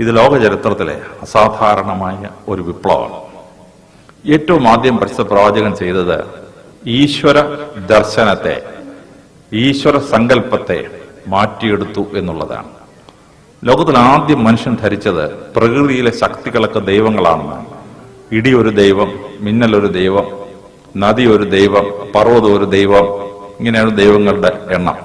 ഇത് ലോക ചരിത്രത്തിലെ അസാധാരണമായ ഒരു വിപ്ലവമാണ്. ഏറ്റവും ആദ്യം പരിശുദ്ധ പ്രവാചകൻ ചെയ്തത് ഈശ്വര ദർശനത്തെ ഈശ്വര സങ്കല്പത്തെ മാറ്റിയെടുത്തു എന്നുള്ളതാണ്. ലോകത്തിൽ ആദ്യം മനുഷ്യൻ ധരിച്ചത് പ്രകൃതിയിലെ ശക്തികളൊക്കെ ദൈവങ്ങളാണെന്നാണ്. ഇടി ഒരു ദൈവം മിന്നൽ ഒരു ദൈവം നദി ഒരു ദൈവം പർവതം ഒരു ദൈവം ഇങ്ങനെയാണ് ദൈവങ്ങളുടെ എണ്ണം.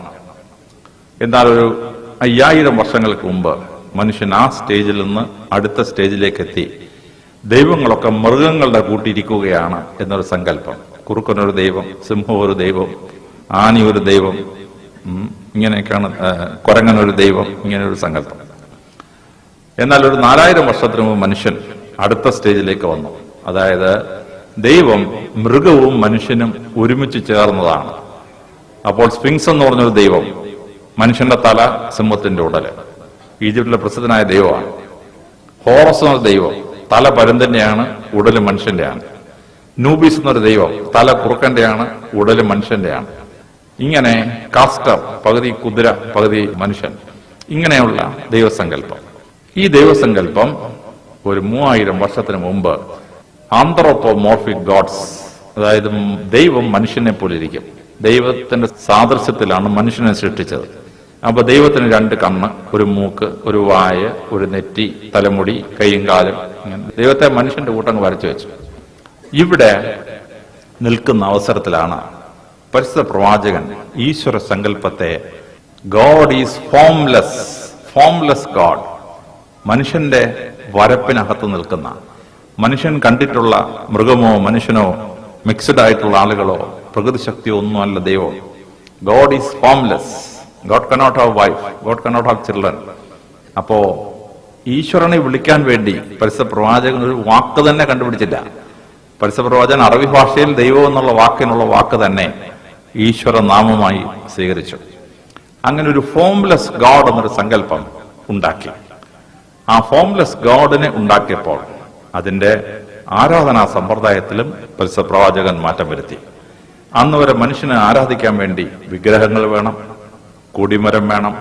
എന്നാൽ ഒരു അയ്യായിരം വർഷങ്ങൾക്ക് മുമ്പ് മനുഷ്യൻ ആ സ്റ്റേജിൽ നിന്ന് അടുത്ത സ്റ്റേജിലേക്ക് എത്തി ദൈവങ്ങളൊക്കെ മൃഗങ്ങളുടെ കൂട്ടിയിരിക്കുകയാണ് എന്നൊരു സങ്കല്പം. കുറുക്കനൊരു ദൈവം സിംഹം ഒരു ദൈവം ആനി ഒരു ദൈവം ഇങ്ങനെയൊക്കെയാണ് കുരങ്ങനൊരു ദൈവം ഇങ്ങനെയൊരു സങ്കല്പം. എന്നാൽ ഒരു നാലായിരം വർഷത്തിന് മുമ്പ് മനുഷ്യൻ അടുത്ത സ്റ്റേജിലേക്ക് വന്നു. അതായത് ദൈവം മൃഗവും മനുഷ്യനും ഒരുമിച്ച് ചേർന്നതാണ്. അപ്പോൾ സ്പിങ്സ് എന്ന് പറഞ്ഞൊരു ദൈവം മനുഷ്യന്റെ തല സിംഹത്തിന്റെ ഉടൽ. ഈജിപ്തിലെ പ്രസിദ്ധനായ ദൈവമാണ്. ഹോറസ് എന്നൊരു ദൈവം തല പരുന്തന്റെയാണ് ഉടൽ മനുഷ്യന്റെയാണ്. നൂബീസ് എന്നൊരു ദൈവം തല കുറുക്കന്റെയാണ് ഉടൽ മനുഷ്യന്റെയാണ്. ഇങ്ങനെ കാസ്റ്റർ പകുതി കുതിര പകുതി മനുഷ്യൻ. ഇങ്ങനെയുള്ള ദൈവസങ്കല്പം. ഈ ദൈവസങ്കല്പം ഒരു മൂവായിരം വർഷത്തിന് മുമ്പ് ആന്ത്രോപ്പോമോർഫിക് ഗോഡ്സ് അതായത് ദൈവം മനുഷ്യനെ പോലെ ഇരിക്കും. ദൈവത്തിന്റെ സാദൃശ്യത്തിലാണ് മനുഷ്യനെ സൃഷ്ടിച്ചത്. അപ്പൊ ദൈവത്തിന് രണ്ട് കണ്ണ് ഒരു മൂക്ക് ഒരു വായ ഒരു നെറ്റി തലമുടി കൈയും കാലും. ഇങ്ങനെ. ദൈവത്തെ മനുഷ്യന്റെ കൂട്ടങ്ങ് വരച്ചു വെച്ചു. ഇവിടെ നിൽക്കുന്ന അവസരത്തിലാണ് പരിശുദ്ധ പ്രവാചകൻ ഈശ്വര സങ്കല്പത്തെ God is formless formless God മനുഷ്യന്റെ വരപ്പിനകത്ത് നിൽക്കുന്ന മനുഷ്യൻ കണ്ടിട്ടുള്ള മൃഗമോ മനുഷ്യനോ മിക്സഡ് ആയിട്ടുള്ള ആളുകളോ പ്രകൃതി ശക്തിയോ ഒന്നും അല്ല ദൈവം. God is formless God cannot have wife God cannot have children അപ്പോ ഈശ്വരനെ വിളിക്കാൻ വേണ്ടി പരിശുദ്ധ പ്രവാചകൻ ഒരു വാക്ക് തന്നെ കണ്ടുപിടിച്ചില്ല. പരിശുദ്ധ പ്രവാചകൻ അറബി ഭാഷയിൽ ദൈവം എന്നുള്ള വാക്കിനുള്ള വാക്ക് തന്നെ ഈശ്വര നാമമായി സ്വീകരിച്ചു. അങ്ങനെ ഒരു ഫോംലെസ് ഗോഡ് എന്നൊരു സങ്കല്പം ഉണ്ടാക്കി. ആ ഫോംലെസ് ഗോഡിനെ ഉണ്ടാക്കിയപ്പോൾ അതിന്റെ ആരാധനാ സമ്പ്രദായത്തിലും പരിശുദ്ധ പ്രവാചകൻ മാറ്റം വരുത്തി. അന്ന് വരെ മനുഷ്യനെ ആരാധിക്കാൻ വേണ്ടി വിഗ്രഹങ്ങൾ വേണം കൊടിമരം വേണം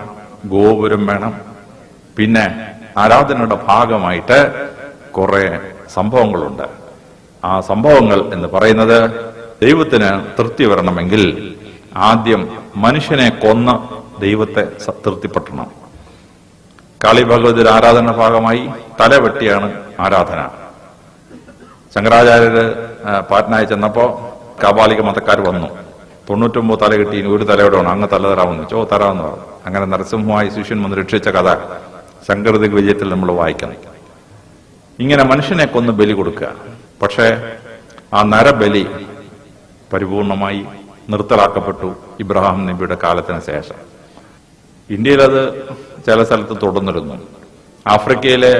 ഗോപുരം വേണം. പിന്നെ ആരാധനയുടെ ഭാഗമായിട്ട് കുറെ സംഭവങ്ങളുണ്ട്. ആ സംഭവങ്ങൾ എന്ന് പറയുന്നത് ദൈവത്തിന് തൃപ്തി വരണമെങ്കിൽ ആദ്യം മനുഷ്യനെ കൊന്ന് ദൈവത്തെ തൃപ്തിപ്പെട്ടണം കാളി ഭഗവതിയുടെ ആരാധന ഭാഗമായി തലവെട്ടിയാണ് ആരാധന. ശങ്കരാചാര്യര് ആ, പാറ്റ്നായി ചെന്നപ്പോ കാബാലിക മതക്കാർ വന്നു. തൊണ്ണൂറ്റൊമ്പത് തല കിട്ടി ഒരു തലയോടെ വേണം അങ്ങ് തല തരാമെന്ന് ചോ തരാമെന്ന് പറഞ്ഞു. അങ്ങനെ നരസിംഹമായി ശിഷ്യൻ വന്ന് രക്ഷിച്ച കഥ ശങ്കരദിഗ് വിജയത്തിൽ നമ്മൾ വായിക്കണം ഇങ്ങനെ മനുഷ്യനെ കൊന്ന് ബലി കൊടുക്കുക. പക്ഷേ ആ നരബലി പരിപൂർണമായി നിർത്തലാക്കപ്പെട്ടു ഇബ്രാഹിം നബിയുടെ കാലത്തിന് ശേഷം. ഇന്ത്യയിൽ അത് ചില സ്ഥലത്ത് തുടർന്നിരുന്നു. ആഫ്രിക്കയിലെ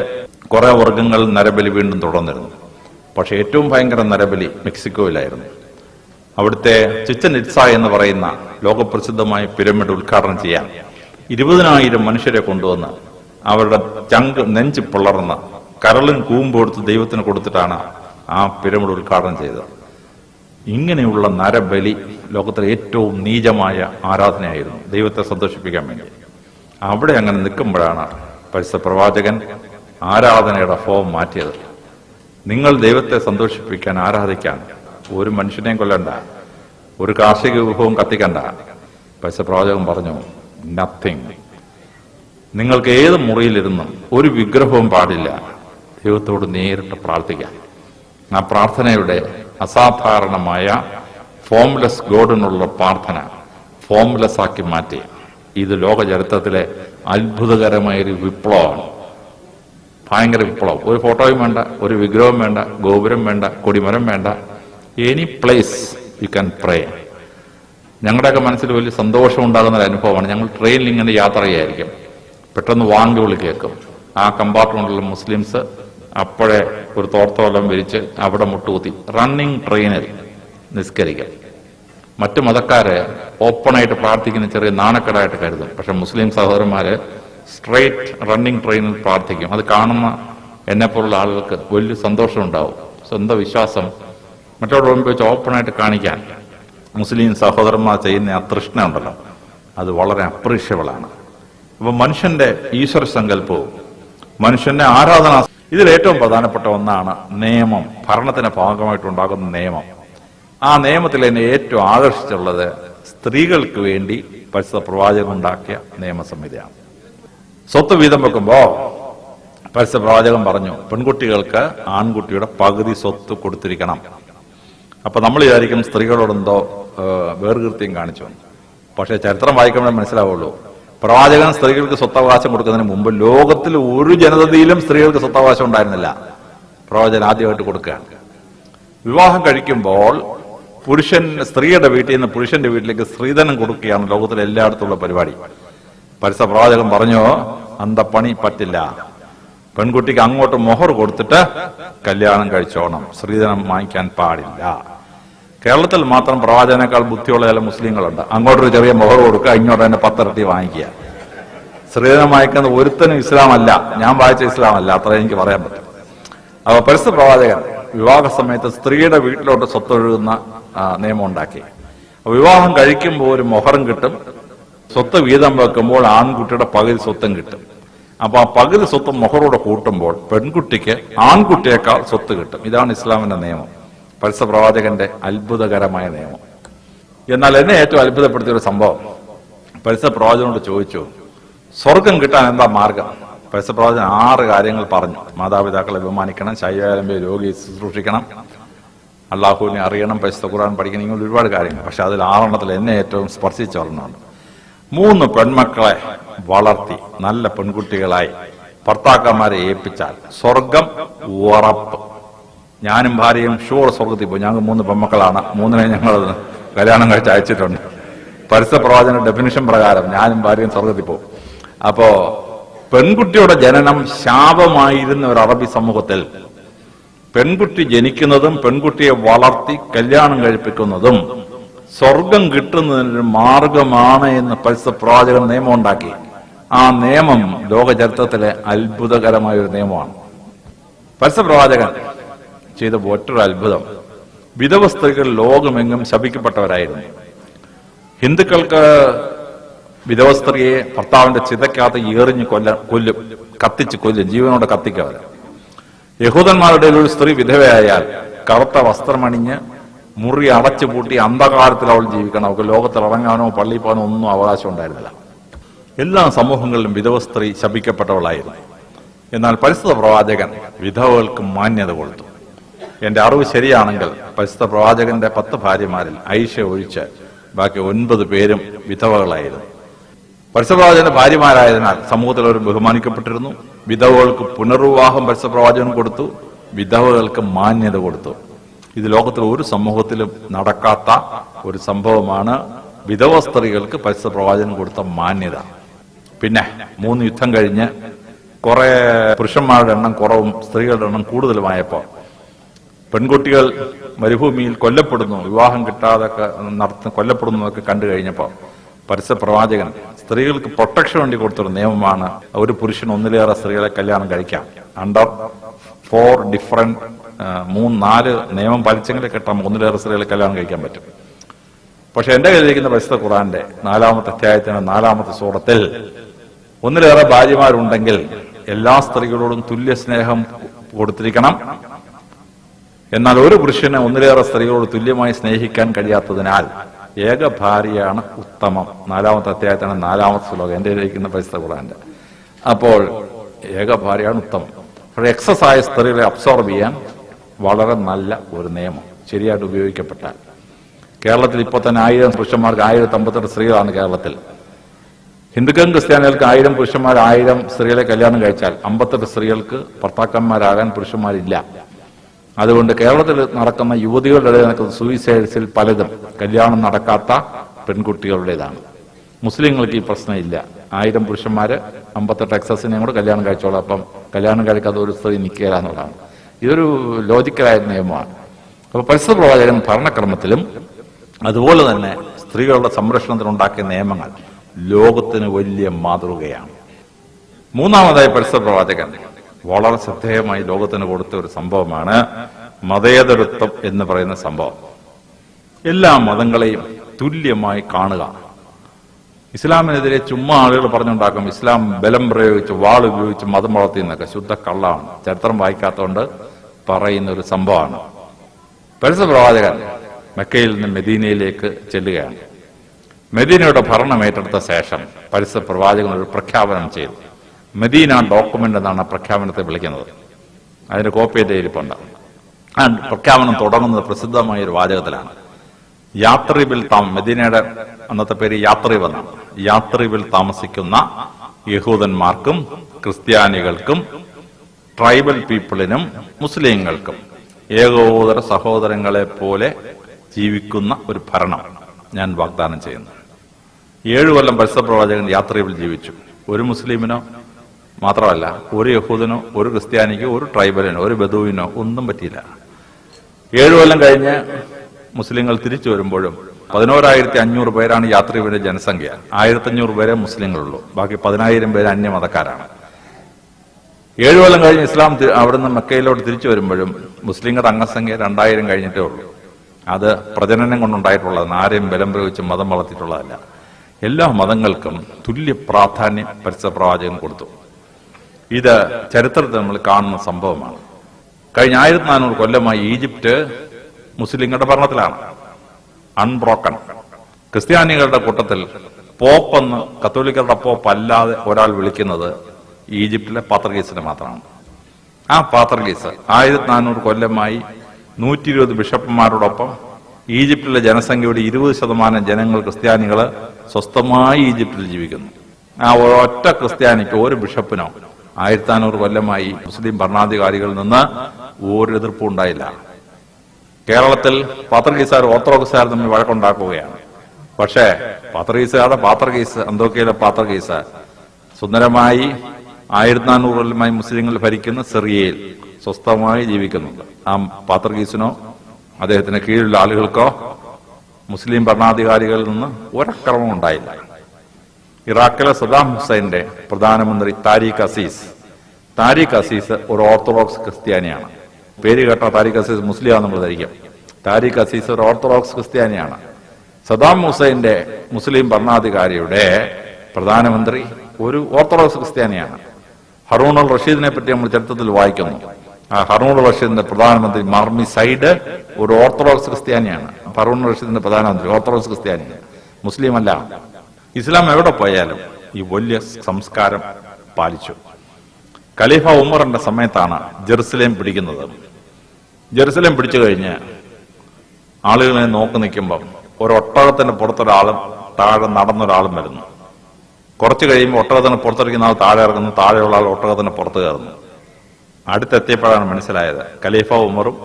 കുറെ വർഗങ്ങൾ നരബലി വീണ്ടും തുടർന്നിരുന്നു. പക്ഷെ ഏറ്റവും ഭയങ്കര നരബലി മെക്സിക്കോയിലായിരുന്നു. അവിടുത്തെ ചിച്ചൻ ഇറ്റ്സ എന്ന് പറയുന്ന ലോകപ്രസിദ്ധമായ പിരമിഡ് ഉദ്ഘാടനം ചെയ്യാൻ ഇരുപതിനായിരം മനുഷ്യരെ കൊണ്ടുവന്ന് അവരുടെ ചങ്ക് നെഞ്ച് പിളർന്ന് കരളിൻ കൂമ്പെടുത്ത് ദൈവത്തിന് കൊടുത്തിട്ടാണ് ആ പിരമിഡ് ഉദ്ഘാടനം ചെയ്തത്. ഇങ്ങനെയുള്ള നരബലി ലോകത്തിലെ ഏറ്റവും നീചമായ ആരാധനയായിരുന്നു. ദൈവത്തെ സന്തോഷിപ്പിക്കാൻ വേണ്ടി. അവിടെ അങ്ങനെ നിൽക്കുമ്പോഴാണ് പരിശുദ്ധ പ്രവാചകൻ ആരാധനയുടെ ഫോം മാറ്റിയത്. നിങ്ങൾ ദൈവത്തെ സന്തോഷിപ്പിക്കാൻ ആരാധിക്കാൻ ഒരു മനുഷ്യനെയും കൊല്ലണ്ട. ഒരു കാർഷിക വിഭവം കത്തിക്കണ്ട. പൈസ പ്രവാചകൻ പറഞ്ഞു നത്തിങ് നിങ്ങൾക്ക് ഏത് മുറിയിലിരുന്നും ഒരു വിഗ്രഹവും പാടില്ല. ദൈവത്തോട് നേരിട്ട് പ്രാർത്ഥിക്കാം. ആ പ്രാർത്ഥനയുടെ അസാധാരണമായ ഫോംലെസ് ഗോഡിനുള്ള പ്രാർത്ഥന ഫോംലെസ് ആക്കി മാറ്റി. ഇത് ലോക ചരിത്രത്തിലെ അത്ഭുതകരമായ ഒരു വിപ്ലവമാണ്. ഭയങ്കര വിപ്ലവം. ഒരു ഫോട്ടോയും വേണ്ട ഒരു വിഗ്രഹവും വേണ്ട ഗോപുരം വേണ്ട കൊടിമരം വേണ്ട any place you can pray ഞങ്ങളുടെയൊക്കെ മനസ്സിൽ വലിയ സന്തോഷം ഉണ്ടാകുന്ന ഒരു അനുഭവമാണ്. ഞങ്ങൾ ട്രെയിനിൽ ഇങ്ങനെ യാത്ര ചെയ്യായിരിക്കും പെട്ടെന്ന് വാങ്ങി വിളി കേൾക്കും. ആ കമ്പാർട്ട്മെന്റിലെ മുസ്ലിംസ് അപ്പോഴേ ഒരു തോർത്തോലം വിരിച്ച് അവിടെ മുട്ടുകുത്തി. റണ്ണിങ് ട്രെയിനിൽ നിസ്കരിക്കും. മറ്റു മതക്കാരെ ഓപ്പണായിട്ട് പ്രാർത്ഥിക്കുന്ന ചെറിയ നാണക്കേടായിട്ട് കരുതും. പക്ഷെ മുസ്ലിം സഹോദരന്മാര് സ്ട്രെയിറ്റ് റണ്ണിങ് ട്രെയിനിൽ പ്രാർത്ഥിക്കും. അത് കാണുന്ന എന്നെപ്പോലുള്ള ആളുകൾക്ക് വലിയ സന്തോഷം ഉണ്ടാവും സ്വന്തം വിശ്വാസം മറ്റുള്ളവർ മുമ്പ് വെച്ച് ഓപ്പണായിട്ട് കാണിക്കാൻ. മുസ്ലിം സഹോദരന്മാർ ചെയ്യുന്ന ആ തൃഷ്ണ ഉണ്ടല്ലോ. അത് വളരെ അപ്രീഷ്യബിൾ ആണ്. അപ്പൊ മനുഷ്യന്റെ ഈശ്വര സങ്കല്പവും മനുഷ്യന്റെ ആരാധന ഇതിൽ ഏറ്റവും പ്രധാനപ്പെട്ട ഒന്നാണ് നിയമം. ഭരണത്തിന്റെ ഭാഗമായിട്ടുണ്ടാകുന്ന നിയമം. ആ നിയമത്തിൽ എന്നെ ഏറ്റവും ആകർഷിച്ചുള്ളത് സ്ത്രീകൾക്ക് വേണ്ടി പരിശുദ്ധ പ്രവാചകൻ ഉണ്ടാക്കിയ നിയമസംഹിതയാണ്. സ്വത്ത് വീതം വെക്കുമ്പോ പരസ്യ പ്രവാചകൻ പറഞ്ഞു പെൺകുട്ടികൾക്ക് ആൺകുട്ടിയുടെ പകുതി സ്വത്ത് കൊടുത്തിരിക്കണം. അപ്പൊ നമ്മൾ വിചാരിക്കും സ്ത്രീകളോടെന്തോ വേർകൃത്യം കാണിച്ചു. പക്ഷേ പക്ഷെ ചരിത്രം വായിക്കുമ്പോൾ മനസ്സിലാവുള്ളൂ. പ്രവാചകൻ സ്ത്രീകൾക്ക് സ്വത്തവകാശം കൊടുക്കുന്നതിന് മുമ്പ് ലോകത്തിൽ ഒരു ജനതയിലും സ്ത്രീകൾക്ക് സ്വത്തവകാശം ഉണ്ടായിരുന്നില്ല. പ്രവാചകൻ ആദ്യമായിട്ട് കൊടുക്കുകയാണ്. വിവാഹം കഴിക്കുമ്പോൾ പുരുഷൻ സ്ത്രീയുടെ വീട്ടിൽ നിന്ന് പുരുഷന്റെ വീട്ടിലേക്ക് സ്ത്രീധനം കൊടുക്കുകയാണ് ലോകത്തിലെ എല്ലായിടത്തുള്ള പരിപാടി. പരസ്യ പ്രവാചകൻ പറഞ്ഞു പണി പറ്റില്ല. പെൺകുട്ടിക്ക് അങ്ങോട്ട് മൊഹർ കൊടുത്തിട്ട് കല്യാണം കഴിച്ചോണം. സ്ത്രീധനം വാങ്ങിക്കാൻ പാടില്ല. കേരളത്തിൽ മാത്രം പ്രവാചകനേക്കാൾ ബുദ്ധിയുള്ള ചില മുസ്ലിങ്ങളുണ്ട്. അങ്ങോട്ടൊരു ചെറിയ മൊഹർ കൊടുക്കുക ഇങ്ങോട്ട് തന്നെ പത്തിരട്ടി വാങ്ങിക്കുക. സ്ത്രീധനം വാങ്ങിക്കുന്ന ഒരുത്തനും ഇസ്ലാമല്ല. ഞാൻ വായിച്ച ഇസ്ലാമല്ല. അത്ര എനിക്ക് പറയാൻ പറ്റും. അപ്പൊ പരിസ്ഥിതി പ്രവാചകൻ വിവാഹ സമയത്ത് സ്ത്രീയുടെ വീട്ടിലോട്ട് സ്വത്തൊഴുകുന്ന നിയമം ഉണ്ടാക്കി വിവാഹം കഴിക്കുമ്പോൾ ഒരു മൊഹറും കിട്ടും. സ്വത്ത് വീതം വെക്കുമ്പോൾ ആൺകുട്ടിയുടെ പകുതി സ്വത്തും കിട്ടും. അപ്പൊ ആ പകുതി സ്വത്ത് മൊഹറോടെ കൂട്ടുമ്പോൾ പെൺകുട്ടിക്ക് ആൺകുട്ടിയേക്കാൾ സ്വത്ത് കിട്ടും. ഇതാണ് ഇസ്ലാമിന്റെ നിയമം. പരസ്യപ്രവാചകന്റെ പ്രവാചകന്റെ അത്ഭുതകരമായ നിയമം. എന്നാൽ എന്നെ ഏറ്റവും അത്ഭുതപ്പെടുത്തിയ ഒരു സംഭവം. പരസ്യപ്രവാചകനോട് പ്രവാചകനോട് ചോദിച്ചു സ്വർഗം കിട്ടാൻ എന്താ മാർഗം? പരസ്യപ്രവാചകൻ ആറ് കാര്യങ്ങൾ പറഞ്ഞു. മാതാപിതാക്കളെ ബഹുമാനിക്കണം ശൈവാലംബെ രോഗി ശുശ്രൂഷിക്കണം അള്ളാഹുവിനെ അറിയണം പരിശുദ്ധ ഖുർആൻ പഠിക്കണം ഇങ്ങനെ ഒരുപാട് കാര്യങ്ങൾ. പക്ഷെ അതിൽ ആറെണ്ണത്തിൽ എന്നെ ഏറ്റവും സ്പർശിച്ച ഒരെണ്ണമുണ്ട് മൂന്ന് പെൺമക്കളെ വളർത്തി നല്ല പെൺകുട്ടികളായി ഭർത്താക്കന്മാരെ ഏൽപ്പിച്ചാൽ സ്വർഗം ഉറപ്പ്. ഞാനും ഭാര്യയും ഷുവർ സ്വർഗത്തിൽ പോയി. ഞങ്ങൾ മൂന്ന് പെൺമക്കളാണ്. മൂന്നിനെ ഞങ്ങൾ കല്യാണം കഴിച്ച് അയച്ചിട്ടുണ്ട്. പരിസര പ്രവാചന ഡെഫിനിഷൻ പ്രകാരം ഞാനും ഭാര്യയും സ്വർഗത്തിൽ പോകും. അപ്പോ പെൺകുട്ടിയുടെ ജനനം ശാപമായിരുന്ന ഒരു അറബി സമൂഹത്തിൽ പെൺകുട്ടി ജനിക്കുന്നതും പെൺകുട്ടിയെ വളർത്തി കല്യാണം കഴിപ്പിക്കുന്നതും സ്വർഗം കിട്ടുന്നതിനൊരു മാർഗമാണ് എന്ന് പരിസ്ഥിതി പ്രവാചകൻ നിയമം ഉണ്ടാക്കി. ആ നിയമം ലോകചരിത്രത്തിലെ അത്ഭുതകരമായ ഒരു നിയമമാണ്. പരിസ്ഥിതി പ്രവാചകൻ ചെയ്ത ഒറ്റൊരു അത്ഭുതം. വിധവ സ്ത്രീകൾ ലോകമെങ്ങും ശപിക്കപ്പെട്ടവരായിരുന്നു. ഹിന്ദുക്കൾക്ക് വിധവ സ്ത്രീയെ ഭർത്താവിന്റെ ചിതക്കകത്ത് എറിഞ്ഞ് കൊല്ല കൊല്ലും കത്തിച്ച് കൊല്ലും ജീവനോടെ കത്തിക്കവര് യഹൂദന്മാരുടെ ഒരു സ്ത്രീ വിധവയായാൽ കറുത്ത വസ്ത്രമണിഞ്ഞ് മുറി അടച്ചു പൂട്ടി അന്ധകാരത്തിൽ അവൾ ജീവിക്കണം. അവൾക്ക് ലോകത്തിൽ ഇറങ്ങാനോ പള്ളിയിൽ പോകാനോ ഒന്നും അവകാശം ഉണ്ടായിരുന്നില്ല. എല്ലാ സമൂഹങ്ങളിലും വിധവ സ്ത്രീ ശപിക്കപ്പെട്ടവളായിരുന്നു. എന്നാൽ പരിസ്ഥിത പ്രവാചകൻ വിധവകൾക്ക് മാന്യത കൊടുത്തു. എന്റെ അറിവ് ശരിയാണെങ്കിൽ പരിസ്ഥിത പ്രവാചകന്റെ പത്ത് ഭാര്യമാരിൽ ഐഷ ഒഴിച്ച് ബാക്കി ഒൻപത് പേരും വിധവകളായിരുന്നു. പരിസരപ്രവാചകന്റെ ഭാര്യമാരായതിനാൽ സമൂഹത്തിൽ അവർ ബഹുമാനിക്കപ്പെട്ടിരുന്നു. വിധവകൾക്ക് പുനർവിവാഹം പരിസരപ്രവാചകൻ കൊടുത്തു. വിധവകൾക്ക് മാന്യത കൊടുത്തു. ഇത് ലോകത്തിൽ ഒരു സമൂഹത്തിലും നടക്കാത്ത ഒരു സംഭവമാണ്. വിധവ സ്ത്രീകൾക്ക് പരിസ്ഥിതി പ്രവാചകൻ കൊടുത്ത മാന്യത. പിന്നെ മൂന്ന് യുദ്ധം കഴിഞ്ഞ് കുറെ പുരുഷന്മാരുടെ എണ്ണം കുറവും സ്ത്രീകളുടെ എണ്ണം കൂടുതലുമായപ്പോൾ പെൺകുട്ടികൾ മരുഭൂമിയിൽ കൊല്ലപ്പെടുന്നു വിവാഹം കിട്ടാതെ നടത്തുന്ന കൊല്ലപ്പെടുന്നതൊക്കെ കണ്ടു കഴിഞ്ഞപ്പോൾ പരസ്യ പ്രവാചകൻ സ്ത്രീകൾക്ക് പ്രൊട്ടക്ഷൻ വേണ്ടി കൊടുത്തൊരു നിയമമാണ് ഒരു പുരുഷൻ ഒന്നിലേറെ സ്ത്രീകളെ കല്യാണം കഴിക്കാം. അണ്ടർ ഫോർ ഡിഫറെന്റ് മൂന്ന് നാല് നിയമം പാലിച്ചെങ്കിലേ കിട്ടാം ഒന്നിലേറെ സ്ത്രീകളെ കല്യാണം കഴിക്കാൻ പറ്റും. പക്ഷെ എന്റെ കയ്യിലിരിക്കുന്ന പരിശുദ്ധ ഖുറാന്റെ നാലാമത്തെ അധ്യായത്തിന് നാലാമത്തെ സൂറത്തിൽ ഒന്നിലേറെ ഭാര്യമാരുണ്ടെങ്കിൽ എല്ലാ സ്ത്രീകളോടും തുല്യ സ്നേഹം കൊടുത്തിരിക്കണം. എന്നാൽ ഒരു പുരുഷനെ ഒന്നിലേറെ സ്ത്രീകളോട് തുല്യമായി സ്നേഹിക്കാൻ കഴിയാത്തതിനാൽ ഏക ഭാര്യയാണ് ഉത്തമം. നാലാമത്തെ അധ്യായത്താണ് നാലാമത്തെ ശ്ലോകം. എന്റെ ഇരിക്കുന്ന പരിസ്ഥിതി ഖുറാന്റെ അപ്പോൾ ഏക ഭാര്യയാണ് ഉത്തമം. പക്ഷേ ആയ സ്ത്രീകളെ അബ്സോർബ് ചെയ്യാൻ വളരെ നല്ല ഒരു നിയമം. ശരിയായിട്ട് ഉപയോഗിക്കപ്പെട്ടാൽ. കേരളത്തിൽ ഇപ്പോൾ തന്നെ ആയിരം പുരുഷന്മാർക്ക് ആയിരത്തി അമ്പത്തെട്ട് സ്ത്രീകളാണ് കേരളത്തിൽ. ഹിന്ദുക്കളും ക്രിസ്ത്യാനികൾക്ക് ആയിരം പുരുഷന്മാർ ആയിരം സ്ത്രീകളെ കല്യാണം കഴിച്ചാൽ അമ്പത്തെട്ട് സ്ത്രീകൾക്ക് ഭർത്താക്കന്മാരാകാൻ പുരുഷന്മാരില്ല. അതുകൊണ്ട് കേരളത്തിൽ നടക്കുന്ന യുവതികളുടെ ഇടയിൽ നടക്കുന്ന സൂയിസൈഡ്സിൽ പലതും കല്യാണം നടക്കാത്ത പെൺകുട്ടികളുടേതാണ്. മുസ്ലിങ്ങൾക്ക് ഈ പ്രശ്നമില്ല. ആയിരം പുരുഷന്മാര് അമ്പത്തെട്ട് എക്സസിനെ കൂടെ കല്യാണം കഴിച്ചോളാം. അപ്പം കല്യാണം കഴിക്കാതെ ഒരു സ്ത്രീ നിൽക്കുക എന്നുള്ളതാണ്. ഇതൊരു ലോജിക്കലായ നിയമമാണ്. അപ്പൊ പരിസ്ഥിതി പ്രവാചകൻ ഭരണക്രമത്തിലും അതുപോലെ തന്നെ സ്ത്രീകളുടെ സംരക്ഷണത്തിനുണ്ടാക്കിയ നിയമങ്ങൾ ലോകത്തിന് വലിയ മാതൃകയാണ്. മൂന്നാമതായി പരിസ്ഥിതി പ്രവാചകൻ വളരെ ശ്രദ്ധേയമായി ലോകത്തിന് കൊടുത്ത ഒരു സംഭവമാണ് മതേതരത്വം എന്ന് പറയുന്ന സംഭവം. എല്ലാ മതങ്ങളെയും തുല്യമായി കാണുക. ഇസ്ലാമിനെതിരെ ചുമ്മാ ആളുകൾ പറഞ്ഞുണ്ടാക്കും ഇസ്ലാം ബലം പ്രയോഗിച്ച് വാൾ ഉപയോഗിച്ച് മതം വളർത്തി എന്നൊക്കെ. ശുദ്ധ കള്ളാണ്. ചരിത്രം വായിക്കാത്തതുകൊണ്ട് പറയുന്ന ഒരു സംഭവമാണ്. പരസ്യപ്രവാചകൻ പ്രവാചകൻ മക്കയിൽ നിന്ന് മെദീനയിലേക്ക് ചെല്ലുകയാണ്. മെദീനയുടെ ഭരണം ഏറ്റെടുത്ത ശേഷം പരസ്യപ്രവാചകൻ പ്രവാചകൻ ഒരു പ്രഖ്യാപനം ചെയ്തു. മെദീന ഡോക്യുമെന്റ് എന്നാണ് ആ പ്രഖ്യാപനത്തെ വിളിക്കുന്നത്. അതിന്റെ കോപ്പി എന്റെ ഇരിപ്പുണ്ട്. ആ പ്രഖ്യാപനം തുടങ്ങുന്നത് പ്രസിദ്ധമായ ഒരു വാചകത്തിലാണ്. യാത്രിബിൽ താമ മെദീനയുടെ അന്നത്തെ പേര് യാത്രിബ് എന്നാണ്. യാത്രിബിൽ താമസിക്കുന്ന യഹൂദന്മാർക്കും ക്രിസ്ത്യാനികൾക്കും ട്രൈബൽ പീപ്പിളിനും മുസ്ലിങ്ങൾക്കും ഏകോദര സഹോദരങ്ങളെ പോലെ ജീവിക്കുന്ന ഒരു ഭരണം ഞാൻ വാഗ്ദാനം ചെയ്യുന്നു. ഏഴു കൊല്ലം പ്രവാചകൻ യാത്രയിൽ ജീവിച്ചു. ഒരു മുസ്ലിമിനോ മാത്രമല്ല ഒരു യഹൂദനോ ഒരു ക്രിസ്ത്യാനിക്കോ ഒരു ട്രൈബലിനോ ഒരു ബദുവിനോ ഒന്നും പറ്റിയില്ല. ഏഴു കൊല്ലം കഴിഞ്ഞ് മുസ്ലിങ്ങൾ തിരിച്ചു വരുമ്പോഴും പതിനോരായിരത്തി അഞ്ഞൂറ് പേരാണ് യാത്രികരുടെ ജനസംഖ്യ. ആയിരത്തി അഞ്ഞൂറ് പേരെ മുസ്ലിങ്ങളുള്ളൂ. ബാക്കി പതിനായിരം പേര് അന്യമതക്കാരാണ്. ഏഴു കൊല്ലം കഴിഞ്ഞ് ഇസ്ലാം അവിടുന്ന് മക്കയിലോട്ട് തിരിച്ചു വരുമ്പോഴും മുസ്ലിങ്ങളുടെ അംഗസംഖ്യ രണ്ടായിരം കഴിഞ്ഞിട്ടേ ഉള്ളൂ. അത് പ്രജനനം കൊണ്ടുണ്ടായിട്ടുള്ളതാണ്. ആരെയും ബലം പ്രയോഗിച്ച് മതം വളർത്തിയിട്ടുള്ളതല്ല. എല്ലാ മതങ്ങൾക്കും തുല്യ പ്രാധാന്യം പരിസര പ്രവാചകൻ കൊടുത്തു. ഇത് ചരിത്രത്തിൽ നമ്മൾ കാണുന്ന സംഭവമാണ്. കഴിഞ്ഞ ആയിരത്തി നാനൂറ് കൊല്ലമായി ഈജിപ്റ്റ് മുസ്ലിങ്ങളുടെ ഭരണത്തിലാണ്. അൺബ്രോക്കൺ ക്രിസ്ത്യാനികളുടെ കൂട്ടത്തിൽ പോപ്പെന്ന് കത്തോലിക്കരുടെ പോപ്പ് അല്ലാതെ ഒരാൾ വിളിക്കുന്നത് ഈജിപ്തിലെ പാത്രഗീസിനെ മാത്രമാണ്. ആ പാത്രഗീസ് ആയിരത്തി നാനൂറ് കൊല്ലമായി നൂറ്റി ഇരുപത് ബിഷപ്പുമാരോടൊപ്പം ഈജിപ്തിലെ ജനസംഖ്യയുടെ ഇരുപത് ശതമാനം ജനങ്ങൾ ക്രിസ്ത്യാനികൾ സ്വസ്ഥമായി ഈജിപ്തിൽ ജീവിക്കുന്നു. ആ ഒരൊറ്റ ക്രിസ്ത്യാനിക്ക് ഒരു ബിഷപ്പിനോ ആയിരത്തി അഞ്ഞൂറ് കൊല്ലമായി മുസ്ലിം ഭരണാധികാരികളിൽ നിന്ന് ഒരു എതിർപ്പും ഉണ്ടായില്ല. കേരളത്തിൽ പാത്രഗീസാർ ഓർത്തഡോക്സാർ തമ്മിൽ വഴക്കുണ്ടാക്കുകയാണ്. പക്ഷേ പാത്രഗീസുകാരുടെ പാത്രഗീസ് അന്തോക്കിയിലെ പാത്രഗീസ് സുന്ദരമായി ആയിരത്തി നാനൂറ് കൊല്ലമായി മുസ്ലിങ്ങൾ ഭരിക്കുന്ന സിറിയയിൽ സ്വസ്ഥമായി ജീവിക്കുന്നുണ്ട്. ആ പാത്രഗീസിനോ അദ്ദേഹത്തിന് കീഴിലുള്ള ആളുകൾക്കോ മുസ്ലിം ഭരണാധികാരികളിൽ നിന്ന് ഒരക്രമം ഉണ്ടായില്ല. ഇറാഖിലെ സദാം ഹുസൈന്റെ പ്രധാനമന്ത്രി താരിഖ് അസീസ്. താരിഖ് അസീസ് ഒരു ഓർത്തഡോക്സ് ക്രിസ്ത്യാനിയാണ്. പേര് കേട്ട താരിഖ് അസീസ് മുസ്ലിം നമ്മൾ ധരിക്കാം താരിഖ് അസീസ് ഒരു ഓർത്തഡോക്സ് ക്രിസ്ത്യാനിയാണ്. സദാം ഹുസൈന്റെ മുസ്ലിം ഭരണാധികാരിയുടെ പ്രധാനമന്ത്രി ഒരു ഓർത്തഡോക്സ് ക്രിസ്ത്യാനിയാണ്. ഹറൂൺ അൽ റഷീദിനെ പറ്റി നമ്മൾ ചരിത്രത്തിൽ വായിക്കുന്നു. ആ ഹറൂൺ റഷീദിന്റെ പ്രധാനമന്ത്രി മർമി സൈഡ് ഒരു ഓർത്തഡോക്സ് ക്രിസ്ത്യാനിയാണ്. ഹറൂൺ റഷീദിന്റെ പ്രധാനമന്ത്രി ഓർത്തഡോക്സ് ക്രിസ്ത്യാനിയാണ്. മുസ്ലിം അല്ല ഇസ്ലാം എവിടെ പോയാലും ഈ വലിയ സംസ്കാരം പാലിച്ചു. ഖലീഫ ഉമറിന്റെ സമയത്താണ് ജെറുസലേം പിടിക്കുന്നത്. ജെറുസലേം പിടിച്ചു കഴിഞ്ഞ് ആളുകളെ നോക്കി നിൽക്കുമ്പം ഒരു ഒട്ടകത്തിന്റെ പുറത്തൊരാളും താഴെ നടന്നൊരാളും വരുന്നു. കുറച്ച് കഴിയുമ്പോൾ ഒട്ടകത്തിന് പുറത്തിറക്കുന്ന ആൾ താഴെ ഇറങ്ങുന്നു താഴെയുള്ള ആൾ ഒട്ടകത്തിന് പുറത്ത് കയറുന്നു. അടുത്തെത്തിയപ്പോഴാണ് മനസ്സിലായത് ഖലീഫ ഉമറും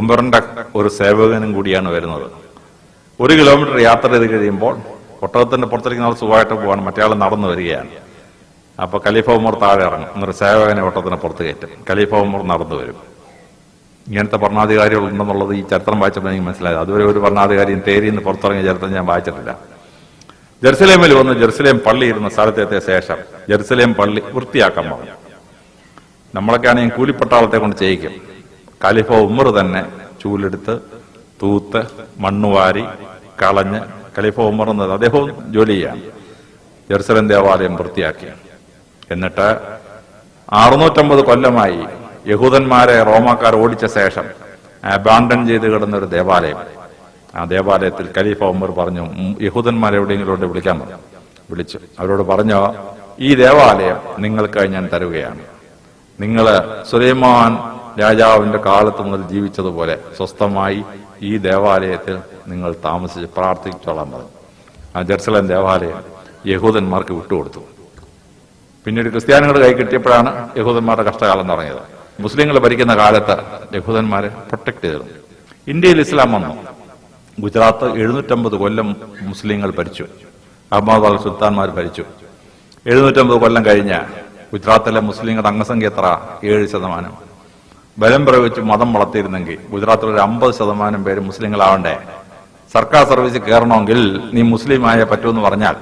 ഉമറിന്റെ ഒരു സേവകനും കൂടിയാണ് വരുന്നത്. ഒരു കിലോമീറ്റർ യാത്ര ചെയ്ത് കഴിയുമ്പോൾ ഒട്ടകത്തിന്റെ പുറത്തേക്ക് ആൾ സുഖമായിട്ട് പോവാണ്. മറ്റേ ആൾ നടന്നു വരികയാണ്. അപ്പൊ ഖലീഫ ഉമർ താഴെ ഇറങ്ങും. എന്നൊരു സേവകനെ ഒട്ടത്തിന് പുറത്ത് കയറ്റും. ഖലീഫ ഉമർ നടന്നു വരും. ഇങ്ങനത്തെ ഭരണാധികാരികൾ ഉണ്ടെന്നുള്ളത് ഈ ചരിത്രം വായിച്ചപ്പോൾ എനിക്ക് മനസ്സിലായത്. അതുവരെ ഒരു ഭരണാധികാരിയും തേരി നിന്ന് പുറത്തിറങ്ങിയ ചരിത്രം ഞാൻ വായിച്ചിട്ടില്ല. ജെറുസലേമിൽ വന്ന് ജെറുസലേം പള്ളി ഇരുന്ന സ്ഥലത്തെത്തിയ ശേഷം ജെറുസലേം പള്ളി വൃത്തിയാക്കാൻ പറഞ്ഞു. നമ്മളൊക്കെ ആണെങ്കിൽ കൂലിപ്പട്ടാളത്തെ കൊണ്ട് ചെയ്യിക്കും. ഖലീഫ ഉമ്മർ തന്നെ ചൂലെടുത്ത് തൂത്ത് മണ്ണുവാരി കളഞ്ഞ് ഖലീഫ ഉമർ എന്നത് അദ്ദേഹവും ജോലി ചെയ്യാണ് ജെറുസലേം ദേവാലയം വൃത്തിയാക്കി എന്നിട്ട് അറുന്നൂറ്റമ്പത് കൊല്ലമായി യഹൂദന്മാരെ റോമാക്കാർ ഓടിച്ച ശേഷം അബാണ്ടൻ ചെയ്ത് കിടന്ന ഒരു ദേവാലയം. ആ ദേവാലയത്തിൽ ഖലീഫ ഉമർ പറഞ്ഞു യഹൂദന്മാരെ എവിടെയെങ്കിലും വിളിക്കാൻ പറഞ്ഞു വിളിച്ചു. അവരോട് പറഞ്ഞോ ഈ ദേവാലയം നിങ്ങൾക്കായി ഞാൻ തരുകയാണ്. നിങ്ങൾ സുലൈമാൻ രാജാവിന്റെ കാലത്ത് മുതൽ ജീവിച്ചതുപോലെ സ്വസ്ഥമായി ഈ ദേവാലയത്തിൽ നിങ്ങൾ താമസിച്ച് പ്രാർത്ഥിച്ചോളാൻ പറഞ്ഞു. ആ ജെറുസലം ദേവാലയം യഹൂദന്മാർക്ക് വിട്ടുകൊടുത്തു. പിന്നീട് ക്രിസ്ത്യാനികളുടെ കൈ കിട്ടിയപ്പോഴാണ് യഹൂദന്മാരുടെ കഷ്ടകാലം തുടങ്ങിയത്. മുസ്ലിങ്ങൾ ഭരിക്കുന്ന കാലത്ത് യഹൂദന്മാരെ പ്രൊട്ടക്ട് ചെയ്തിരുന്നു. ഇന്ത്യയിൽ ഇസ്ലാം വന്നു. ഗുജറാത്ത് എഴുന്നൂറ്റമ്പത് കൊല്ലം മുസ്ലിങ്ങൾ ഭരിച്ചു. അഹമ്മദാബാദ് സുൽത്താൻമാർ ഭരിച്ചു. എഴുന്നൂറ്റമ്പത് കൊല്ലം കഴിഞ്ഞ് ഗുജറാത്തിലെ മുസ്ലിങ്ങളുടെ അംഗസംഖ്യ എത്ര? ഏഴ് ശതമാനം. ബലം പ്രയോഗിച്ച് മതം വളർത്തിയിരുന്നെങ്കിൽ ഗുജറാത്തിൽ ഒരു അമ്പത് ശതമാനം പേര് മുസ്ലിങ്ങളാവണ്ടേ? സർക്കാർ സർവീസ് കയറണമെങ്കിൽ നീ മുസ്ലിം ആയേ പറ്റുമെന്ന് പറഞ്ഞാൽ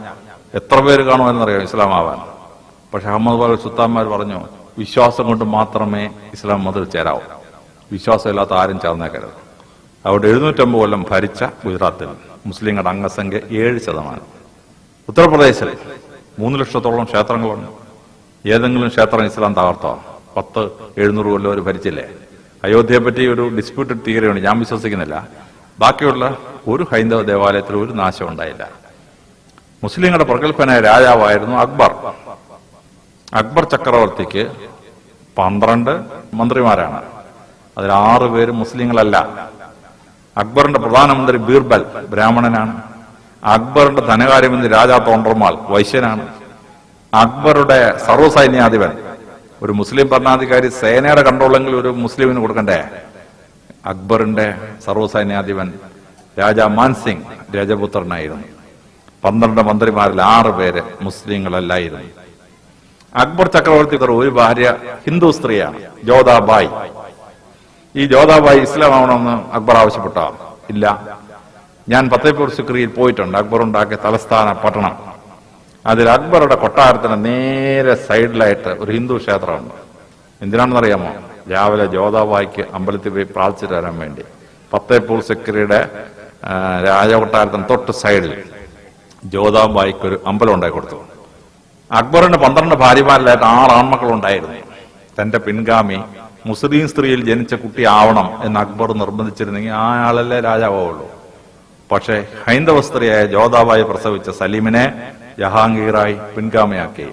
എത്ര പേര് കാണുമെന്നറിയാം ഇസ്ലാം ആവാൻ പക്ഷെ അഹമ്മദ് ബാബു സുൽത്താൻമാർ പറഞ്ഞു വിശ്വാസം കൊണ്ട് മാത്രമേ ഇസ്ലാം മതിൽ ചേരാവൂ. വിശ്വാസമില്ലാത്ത ആരും ചേർന്നേക്കരുത്. അവിടെ എഴുന്നൂറ്റമ്പത് കൊല്ലം ഭരിച്ച ഗുജറാത്തിൽ മുസ്ലിങ്ങളുടെ അംഗസംഖ്യ ഏഴ് ശതമാനം. ഉത്തർപ്രദേശിൽ മൂന്ന് ലക്ഷത്തോളം ക്ഷേത്രങ്ങളുണ്ട്. ഏതെങ്കിലും ക്ഷേത്രം ഇസ്ലാം തകർത്തോ? പത്ത് എഴുന്നൂറ് കൊല്ലം അവർ ഭരിച്ചില്ലേ? അയോധ്യയെ പറ്റി ഒരു ഡിസ്പ്യൂട്ടഡ് തിയറിയാണ് ഞാൻ വിശ്വസിക്കുന്നില്ല. ബാക്കിയുള്ള ഒരു ഹൈന്ദവ ദേവാലയത്തിൽ ഒരു നാശം ഉണ്ടായില്ല. മുസ്ലിങ്ങളുടെ പ്രഗത്ഭനായ രാജാവായിരുന്നു അക്ബർ. അക്ബർ ചക്രവർത്തിക്ക് പന്ത്രണ്ട് മന്ത്രിമാരാണ്. അതിൽ ആറ് പേര് മുസ്ലിങ്ങളല്ല. അക്ബറിന്റെ പ്രധാനമന്ത്രി ബീർബൽ ബ്രാഹ്മണനാണ്. അക്ബറിന്റെ ധനകാര്യമന്ത്രി രാജാ തോണ്ടർമാൽ വൈശ്യനാണ്. അക്ബറുടെ സർവസൈന്യാധിപൻ ഒരു മുസ്ലിം ഭരണാധികാരി സേനയുടെ കൺട്രോളെങ്കിൽ ഒരു മുസ്ലിമിന് കൊടുക്കണ്ടേ? അക്ബറിന്റെ സർവസൈന്യാധിപൻ രാജാ മാൻസിംഗ് രജപുത്രനായിരുന്നു. പന്ത്രണ്ട് മന്ത്രിമാരിൽ ആറ് പേര് മുസ്ലിങ്ങളല്ലായിരുന്നു. അക്ബർ ചക്രവർത്തിക്ക് ഒരു ഭാര്യ ഹിന്ദു സ്ത്രീയാണ് ജോധാബായി ഈ ജോധാബായി ഇസ്ലാം ആവണമെന്ന് അക്ബർ ആവശ്യപ്പെട്ടോ. ഇല്ല ഞാൻ ഫത്തേപൂർ സിക്രിയിൽ പോയിട്ടുണ്ട്. അക്ബർ ഉണ്ടാക്കിയ തലസ്ഥാന പട്ടണം. അതിൽ അക്ബറുടെ കൊട്ടാരത്തിന് നേരെ സൈഡിലായിട്ട് ഒരു ഹിന്ദു ക്ഷേത്രമുണ്ട്. എന്തിനാണെന്നറിയാമോ? രാവിലെ ജോതാബായിക്ക് അമ്പലത്തിൽ പോയി പ്രാർത്ഥിച്ചിട്ട് വരാൻ വേണ്ടി. ഫത്തേപൂർ സിക്രിയുടെ രാജകൊട്ടാരത്തിന് തൊട്ട് സൈഡിൽ ജോതാബായിക്ക് ഒരു അമ്പലം ഉണ്ടാക്കി കൊടുത്തു. അക്ബറിന്റെ പന്ത്രണ്ട് ഭാര്യമാരിലായിട്ട് ആറ് ആൺമക്കളുണ്ടായിരുന്നു. തന്റെ പിൻഗാമി മുസ്ലിം സ്ത്രീയിൽ ജനിച്ച കുട്ടി ആവണം എന്ന് അക്ബർ നിർബന്ധിച്ചിരുന്നെങ്കിൽ ആ ആളല്ലേ രാജാവുള്ളൂ പക്ഷേ ഹൈന്ദവ സ്ത്രീയായ ജോധാബായി പ്രസവിച്ച സലീമിനെ ജഹാംഗീറായി പിൻഗാമയാക്കി.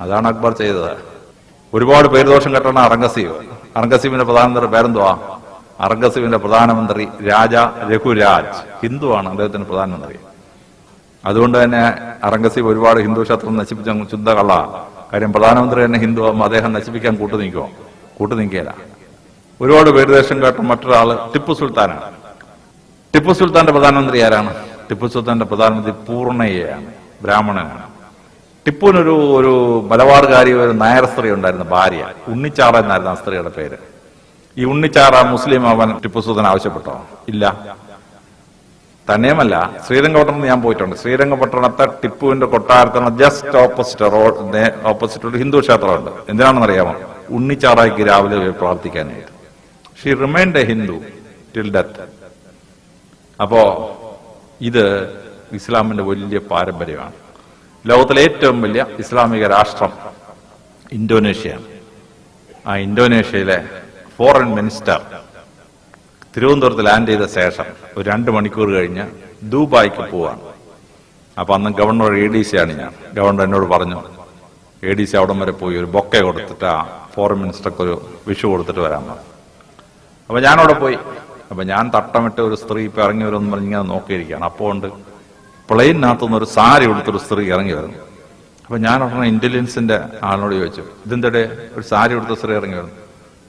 അതാണ് അക്ബർ ചെയ്തത്. ഒരുപാട് പേരുദോഷം കെട്ടണ അറംഗസീബ്. അറംഗസീബിന്റെ പ്രധാനമന്ത്രി പേരെന്തുവാ? അറംഗസീബിന്റെ പ്രധാനമന്ത്രി രാജ രഘുരാജ്. ഹിന്ദുവാണ് അദ്ദേഹത്തിന്റെ പ്രധാനമന്ത്രി. അതുകൊണ്ട് തന്നെ അറംഗസീബ് ഒരുപാട് ഹിന്ദു ക്ഷേത്രം നശിപ്പിച്ച ശുദ്ധ കള്ള കാര്യം പ്രധാനമന്ത്രി തന്നെ ഹിന്ദു ആകുമ്പോൾ അദ്ദേഹം നശിപ്പിക്കാൻ കൂട്ടു നിൽക്കുമോ കൂട്ടു നീക്കിയല്ല ഒരുപാട് പേരുദേശം കേട്ട മറ്റൊരാൾ ടിപ്പു സുൽത്താനാണ്. ടിപ്പു സുൽത്താന്റെ പ്രധാനമന്ത്രി ആരാണ്? ടിപ്പു സുൽത്താന്റെ പ്രധാനമന്ത്രി പൂർണയ്യയാണ് ബ്രാഹ്മണനാണ്. ടിപ്പുവിനൊരു ഒരു മലബാർകാരി ഒരു നായർ സ്ത്രീ ഉണ്ടായിരുന്ന ഭാര്യ. ഉണ്ണിച്ചാറ എന്നായിരുന്നു ആ സ്ത്രീയുടെ പേര്. ഈ ഉണ്ണിച്ചാറ മുസ്ലിം അവൻ ടിപ്പു സുൽത്താൻ ആവശ്യപ്പെട്ടോ? ഇല്ല. തന്നെയുമല്ല ശ്രീരംഗപട്ടണം ഞാൻ പോയിട്ടുണ്ട്. ശ്രീരംഗപട്ടണത്തെ ടിപ്പുവിന്റെ കൊട്ടാരത്തിന് ജസ്റ്റ് ഓപ്പോസിറ്റ് റോഡ് ഓപ്പോസിറ്റ് ഒരു ഹിന്ദു ക്ഷേത്രമുണ്ട്. എന്തിനാണെന്ന് അറിയാമോ ഉണ്ണിച്ചാറായിക്ക് രാവിലെ പ്രാർത്ഥിക്കാനായിട്ട്. She remind a Hindu till death അപ്പോ ഇത് ഇസ്ലാമിന്റെ വലിയ പാരമ്പര്യമാണ്. ലോകത്തിലെ ഏറ്റവും വലിയ ഇസ്ലാമിക രാഷ്ട്രം ഇന്തോനേഷ്യയാണ് ആ ഇന്തോനേഷ്യയിലെ ഫോറിൻ മിനിസ്റ്റർ തിരുവനന്തപുരത്ത് ലാൻഡ് ചെയ്ത ശേഷം ഒരു രണ്ട് മണിക്കൂർ കഴിഞ്ഞ് ദുബായിക്ക് പോവാണ്. അപ്പൊ അന്ന് ഗവർണർ എ ഡി സി ആണ് ഞാൻ. ഗവർണർ എന്നോട് പറഞ്ഞു എ ഡി സി അവിടം വരെ പോയി ഒരു ബൊക്കെ കൊടുത്തിട്ട് ആ ഫോറിൻ മിനിസ്റ്റർക്ക് ഒരു വിഷു കൊടുത്തിട്ട് വരാൻ പറഞ്ഞു. അപ്പൊ ഞാനവിടെ പോയി. അപ്പൊ ഞാൻ തട്ടമിട്ട് ഒരു സ്ത്രീ ഇപ്പൊ ഇറങ്ങി വരുമെന്ന് പറഞ്ഞ് ഇങ്ങനെ നോക്കിയിരിക്കുകയാണ്. അപ്പോൾ ഉണ്ട് പ്ലെയിനകത്തുനിന്ന് ഒരു സാരി ഉടുത്തൊരു സ്ത്രീ ഇറങ്ങി വരുന്നു. അപ്പൊ ഞാൻ ഉടനെ ഇന്റലിജൻസിന്റെ ആളിനോട് ചോദിച്ചു ഇതെന്തടെ? ഒരു സാരി ഉടുത്ത സ്ത്രീ ഇറങ്ങി വരുന്നു.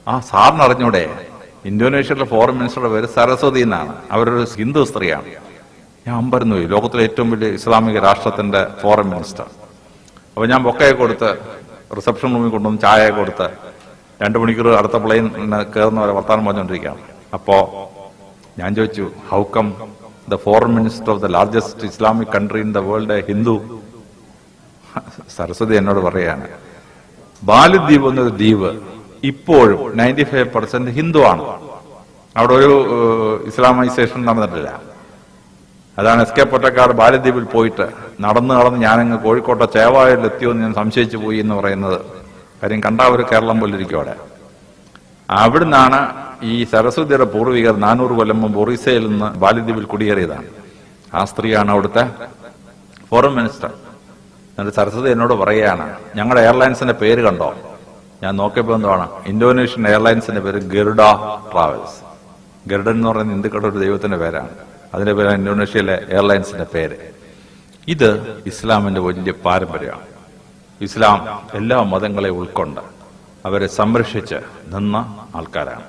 ആ സാറിന് അറിഞ്ഞൂടെ? ഇന്തോനേഷ്യയിലെ ഫോറിൻ മിനിസ്റ്ററുടെ പേര് സരസ്വതി എന്നാണ്. അവരൊരു ഹിന്ദു സ്ത്രീയാണ്. ഞാൻ അമ്പരന്ന് ലോകത്തിലെ ഏറ്റവും വലിയ ഇസ്ലാമിക രാഷ്ട്രത്തിന്റെ ഫോറിൻ മിനിസ്റ്റർ. അപ്പോൾ ഞാൻ ബൊക്കയെ കൊടുത്ത് റിസപ്ഷൻ റൂമിൽ കൊണ്ടുവന്ന് ചായ കൊടുത്ത് രണ്ടു മണിക്കൂർ അടുത്ത പ്ലെയിൻ കയറുന്നവരെ വർത്താനം പറഞ്ഞുകൊണ്ടിരിക്കുകയാണ്. അപ്പോൾ ഞാൻ ചോദിച്ചു how come the foreign minister of the largest Islamic country in the world Hindu Saraswati എന്നോട് പറയാണ് ബാലിദ്വീപ് എന്നൊരു ദ്വീപ് ഇപ്പോഴും നയന്റി ഫൈവ് പെർസെന്റ് ആണ്. അവിടെ ഒരു ഇസ്ലാമൈസേഷൻ നടന്നിട്ടില്ല. അതാണ് എസ് കെ പൊറ്റക്കാട് ബാലദ്വീപിൽ പോയിട്ട് നടന്ന് നടന്ന് ഞാനങ്ങ് കോഴിക്കോട്ടെ ചേവായിൽ എത്തിയോന്ന് ഞാൻ സംശയിച്ചു പോയി എന്ന് പറയുന്നത്. കാര്യം കണ്ട ഒരു കേരളം പോലെ ഇരിക്കും അവിടെ. അവിടുന്നാണ് ഈ സരസ്വതിയുടെ പൂർവികർ നാനൂറ് കൊല്ലം മുമ്പ് ഒറീസയിൽ നിന്ന് ബാലിദ്വീപിൽ കുടിയേറിയതാണ്. ആ സ്ത്രീയാണ് അവിടുത്തെ ഫോറിൻ മിനിസ്റ്റർ എന്നിട്ട് സരസ്വതി എന്നോട് പറയുകയാണ് ഞങ്ങളുടെ എയർലൈൻസിന്റെ പേര് കണ്ടോ? ഞാൻ നോക്കിയപ്പോൾ എന്താണ് ഇന്തോനേഷ്യൻ എയർലൈൻസിന്റെ പേര് ഗരുഡ ട്രാവൽസ് ഗരുഡൻ എന്ന് പറയുന്ന ഹിന്ദുക്കളുടെ ഒരു ദൈവത്തിന്റെ പേരാണ്. അതിന്റെ പേരാണ് ഇന്തോനേഷ്യയിലെ എയർലൈൻസിന്റെ പേര്. ഇത് ഇസ്ലാമിന്റെ വലിയ പാരമ്പര്യമാണ്. ഇസ്ലാം എല്ലാ മതങ്ങളെ ഉൾക്കൊണ്ട് അവരെ സംരക്ഷിച്ച് നിന്ന ആൾക്കാരാണ്.